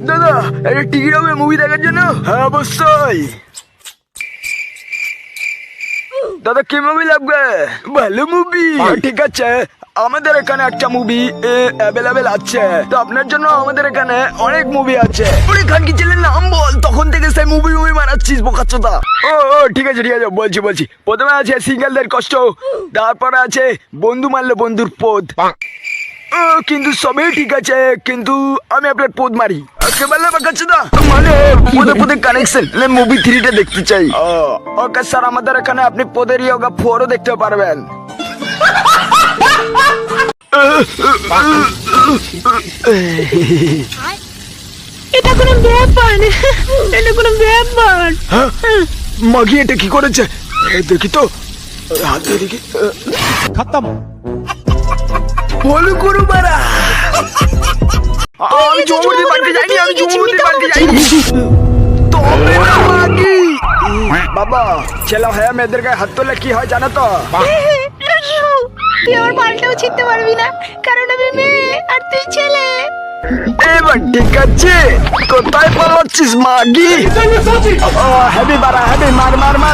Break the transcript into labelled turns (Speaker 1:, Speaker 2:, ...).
Speaker 1: দাদা একটা টিকিট হবে মুভি দেখার জন্য? হ্যাঁ অবশ্যই। দাদা কি মুভি লাগবে? ভালো মুভি ঠিক আছে। আমাদের এখানে একটা মুভি অ্যাভেলেবেল আছে। তো আপনার জন্য আমাদের এখানে অনেক মুভি আছে। ওরে খানকি ছেলের নাম বল? তখন থেকে সেই মুভি মুভি মারাচ্ছিস বোকাচ্ছটা ও ও ঠিক আছে ঠিক আছে বলছি বলছি। প্রথমে আছে সিঙ্গেলদের কষ্ট তারপরে আছে বন্ধু মারলে বন্ধুর ও, কিন্তু সবই ঠিক আছে কিন্তু আমি আপনার পোদ মারি। কেবলে কানেকশন মুভি থ্রিটা দেখতে চাই। ওকে আমাদের এখানে আপনি ইয়ে, দেখতে পারবেন।
Speaker 2: এটা এটা
Speaker 1: হ্যাঁ? মাগি এটা কি করেছে? দেখি তো। দেখি।
Speaker 3: খতম।
Speaker 1: বল করু বারা আমি জমুদি বাড়িতে যাইনি আমি জমুদি বাড়িতে যাইনি। তবে না মাগি বাবা ছেলে হ্যাঁ মেয়েদের গায়ে হাত তোলে কি হয় জানো তো?
Speaker 2: তুই আমার পাল্টাও ছিঁড়তে পারবি না কারণ আমি মেয়ে আর তুই ছেলে।
Speaker 1: এবার ঠিক আছে কোথায় পালাচ্ছিস মাগি? হ্যাভি বাড়া হ্যাভি মার মার মার মার।